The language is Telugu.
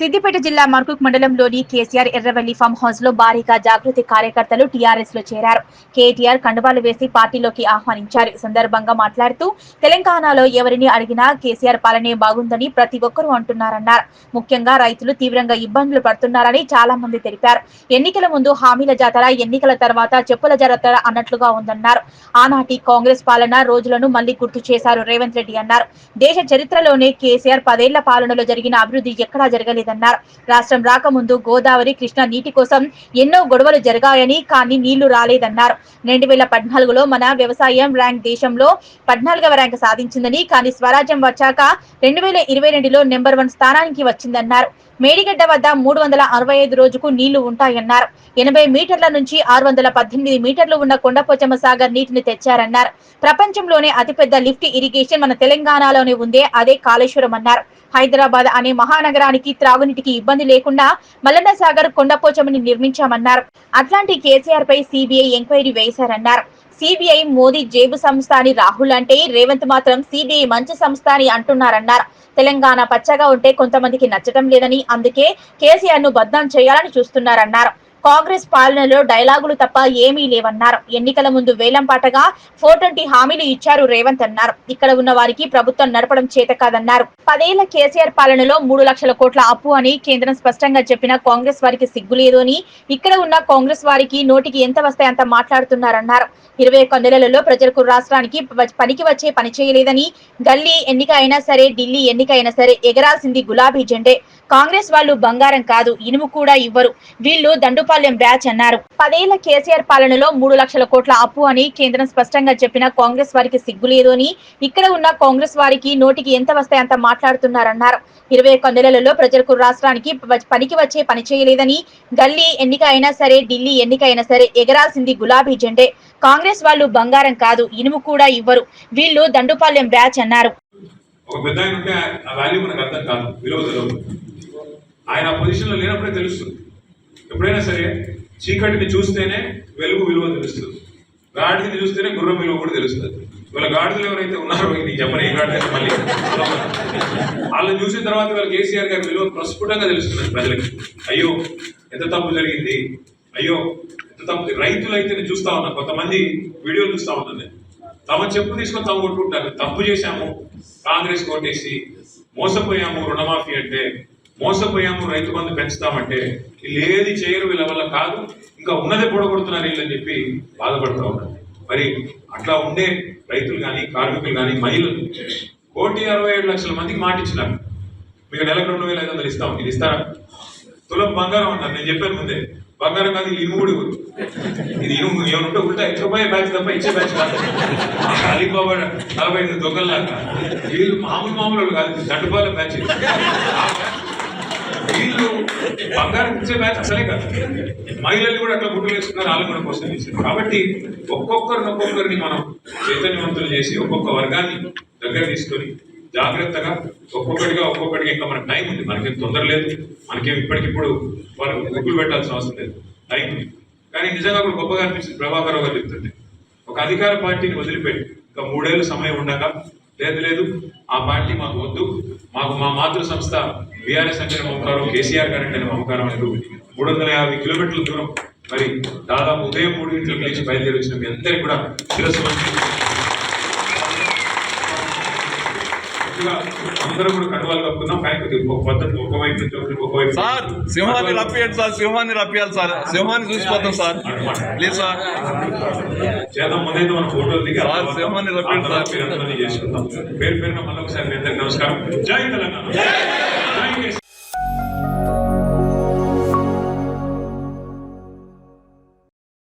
సిద్దిపేట జిల్లా మర్కుక్ మండలంలోని కేసీఆర్ ఎర్రవెల్లి ఫామ్ హౌస్లో భారీగా జాగృతి కార్యకర్తలు టీఆర్ఎస్లో చేరారు. కేటీఆర్ కండువాలు వేసి పార్టీలోకి ఆహ్వానించారు. సందర్భంగా మాట్లాడుతూ తెలంగాణలో ఎవరిని అడిగినా కేసీఆర్ పాలనే బాగుందని ప్రతి ఒక్కరూ అంటున్నారన్నారు. ముఖ్యంగా రైతులు తీవ్రంగా ఇబ్బందులు పడుతున్నారని చాలా మంది తెలిపారు. ఎన్నికల ముందు హామీల జాతర ఎన్నికల తర్వాత చెప్పుల జాతర అన్నట్లుగా ఉందన్నారు. ఆనాటి కాంగ్రెస్ పాలన రోజులను మళ్ళీ గుర్తు చేశారు రేవంత్ రెడ్డి అన్నారు. దేశ చరిత్రలోనే కేసీఆర్ పదేళ్ళ పాలనలో జరిగిన అభివృద్ధి ఎక్కడా జరగలేదన్నారు రాష్ట్రం రాకముందు గోదావరి కృష్ణ నీటి కోసం ఎన్నో గొడవలు జరగాయని కానీ నీళ్ళు రాలేదన్నారు. రెండు వేల పద్నాలుగులో మన వ్యవసాయం ర్యాంక్ దేశంలో పద్నాలుగవ ర్యాంక్ సాధించిందని కానీ స్వరాజ్యం వచ్చాక రెండు వేల ఇరవై రెండులో నెంబర్ వన్ స్థానానికి వచ్చిందన్నారు. మేడిగడ్డ వద్ద మూడు వందల అరవై ఐదు రోజుకు నీళ్ళు ఉంటాయన్నారు. ఎనభై మీటర్ల నుంచి ఆరు వందల పద్దెనిమిది మీటర్లు ఉన్న కొండపోచమ్మ సాగర్ నీటిని తెచ్చారన్నారు. ప్రపంచంలోనే అతిపెద్ద లిఫ్ట్ ఇరిగేషన్ మన తెలంగాణలోనే ఉందే అదే కాళేశ్వరం అన్నారు. హైదరాబాద్ అనే మహానగరానికి తాగునీటికి ఇబ్బంది లేకుండా మల్లన్న సాగర్ కొండపోచమని నిర్మించామన్నారు. అట్లాంటి కేసీఆర్ పై సిబిఐ ఎంక్వైరీ వేశారన్నారు. సిబిఐ మోదీ జేబు సంస్థ అని రాహుల్ అంటే రేవంత్ మాత్రం సిబిఐ మంచి సంస్థ అని అంటున్నారన్నారు. తెలంగాణ పచ్చగా ఉంటే కొంతమందికి నచ్చటం లేదని అందుకే కేసీఆర్ను బద్నాం చేయాలని చూస్తున్నారన్నారు. కాంగ్రెస్ పాలనలో డైలాగులు తప్ప ఏమీ లేవన్నారు. ఎన్నికల ముందు వేలం పాటగా ఫోర్ ట్వంటీ హామీలు ఇచ్చారు రేవంత్ అన్నారు. ఇక్కడ ఉన్న వారికి ప్రభుత్వం నడపడం చేత కాదన్నారు. పదేళ్ళ కేసీఆర్ పాలనలో మూడు లక్షల కోట్ల అప్పు అని కేంద్రం స్పష్టంగా చెప్పిన కాంగ్రెస్ వారికి సిగ్గులేదు అని ఇక్కడ ఉన్న కాంగ్రెస్ వారికి నోటికి ఎంత వస్తాయి అంత మాట్లాడుతున్నారన్నారు. ఇరవై ఒక్క నెలలలో ప్రజలకు రాష్ట్రానికి పనికి వచ్చే పని చేయలేదని గల్లీ ఎన్నిక అయినా సరే ఢిల్లీ ఎన్నిక అయినా సరే ఎగరాల్సింది గులాబీ జెండే. కాంగ్రెస్ వాళ్ళు బంగారం కాదు ఇనుము కూడా ఇవ్వరు. వీళ్ళు దండుపాలెం బ్యాచ్ అన్నారు. పదేళ్ళ కేసీఆర్ పాలనలో మూడు లక్షల కోట్ల అప్పు అని కేంద్రం స్పష్టంగా చెప్పిన కాంగ్రెస్ వారికి సిగ్గులేదు అని ఇక్కడ ఉన్న కాంగ్రెస్ వారికి నోటికి ఎంత వస్తాయి అంత మాట్లాడుతున్నారన్నారు. ఇరవై ఒక్క నెలలలో ప్రజలకు రాష్ట్రానికి పనికి వచ్చే పని చేయలేదని గల్లీ ఎన్నిక అయినా సరే ఢిల్లీ ఎన్నిక అయినా సరే ఎగరాల్సింది గులాబీ జెండే. కాంగ్రెస్ వాళ్ళు బంగారం కాదు ఇనుము కూడా ఇవ్వరు. వీళ్ళు దండుపాలెం బ్యాచ్ అన్నారు. ఒక పెద్ద అర్థం కాదు. విలువ ఆయన పొజిషన్లో లేనప్పుడే తెలుస్తుంది. ఎప్పుడైనా సరే చీకటిని చూస్తేనే వెలుగు విలువ తెలుస్తుంది. గాడిదని చూస్తేనే గుర్రం విలువ కూడా తెలుస్తుంది. వీళ్ళ గాడిదలు ఎవరైతే ఉన్నారో నీ చెప్పని ఏ గాడిద మళ్ళీ. వాళ్ళని చూసిన తర్వాత వీళ్ళ కేసీఆర్ గారి విలువ ప్రస్ఫుటంగా తెలుస్తుంది ప్రజలకి. అయ్యో ఎంత తప్పు జరిగింది. అయ్యో ఎంత తప్పు. రైతులు అయితే నేను చూస్తా ఉన్నా కొంతమంది వీడియోలు చూస్తా ఉన్నాను నేను. తమ చెప్పు తీసుకొని తమ కొట్టుకుంటారు. తప్పు చేశాము కాంగ్రెస్ కోటేసి మోసపోయాము రుణమాఫీ అంటే మోసపోయాము రైతు బంధు పెంచుతామంటే వీళ్ళు ఏది చేయరు వీళ్ళ వల్ల కాదు. ఇంకా ఉన్నదే పొడగొడుతున్నారు వీళ్ళని చెప్పి బాధపడుతూ ఉన్నారు. మరి అట్లా ఉండే రైతులు కానీ కార్మికులు కానీ మహిళలు కోటి అరవై ఏడు లక్షల మందికి మాట ఇచ్చినారు. మీకు నెలకు రెండు వేల ఐదు వందలు ఇస్తాం. ఇది ఇస్తారా? తులం బంగారం అన్నారు. నేను చెప్పాను ముందే. బంగారం కాదు ఇది ఇనుము ఇది ఇనుము ఏమనుంటే ఉల్టా ఎక్కడ పోయే బ్యాచ్ తప్ప ఇచ్చే బ్యాచ్ కాదు. అలీబాబా నలభై ఐదు దొంగల్లాగా. వీళ్ళు మామూలు మామూలు కాదు. దండుపాల బ్యాచ్ బంగారం ఇచ్చే మ్యాచ్ అసలే కాదు. మహిళలు కూడా అట్లా గుడ్డు వేసుకున్నారు వాళ్ళు కూడా కోసం కాబట్టి ఒక్కొక్కరిని ఒక్కొక్కరిని మనం చైతన్యవంతులు చేసి ఒక్కొక్క వర్గాన్ని దగ్గర తీసుకొని జాగ్రత్తగా ఒక్కొక్కటిగా ఒక్కొక్కటిగా ఇంకా మనకు టైం ఉంది. మనకేం తొందర లేదు. మనకేం ఇప్పటికిప్పుడు వాళ్ళు ముగ్గులు పెట్టాల్సిన అవసరం లేదు. టైం ఉంది. కానీ నిజంగా కూడా గొప్పగా అనిపిస్తుంది. ప్రభాకర్ గారు చెప్తుంది ఒక అధికార పార్టీని వదిలిపెట్టి. ఇంకా మూడేళ్ళు సమయం ఉండగా లేదు లేదు. ఆ పార్టీ మాకు వద్దు. మాకు మా మాతృ సంస్థ బీఆర్ఎస్ అంటే మమకారం కేసీఆర్ గారు అంటే మమకారం అనేది మూడు వందల యాభై కిలోమీటర్ల దూరం. మరి దాదాపు ఉదయం మూడు గంటలకు లేచి బయలుదేరి వచ్చిన మీ అందరికీ కూడా శిరస్సు అందరూ కూడా కండువాలు కప్పుకున్నాం. కానీ కొద్దిగా ఒక పద్ధతి ఒకవైపు నుంచి ఒకరికి ఒకవైపు సార్ సింహాన్ని రప్పియండి సార్ సింహాన్ని రప్పియాలి సార్. సింహాన్ని చూసిపోతాం సార్. Please sir. చేద్దాం ముందైతే మన ఫోటోలు దిగి సార్, సింహాన్ని రప్పించండి సార్. పేరు పేరున మళ్ళీ ఒకసారి మీ అందరికీ నమస్కారం. జై తెలంగాణ.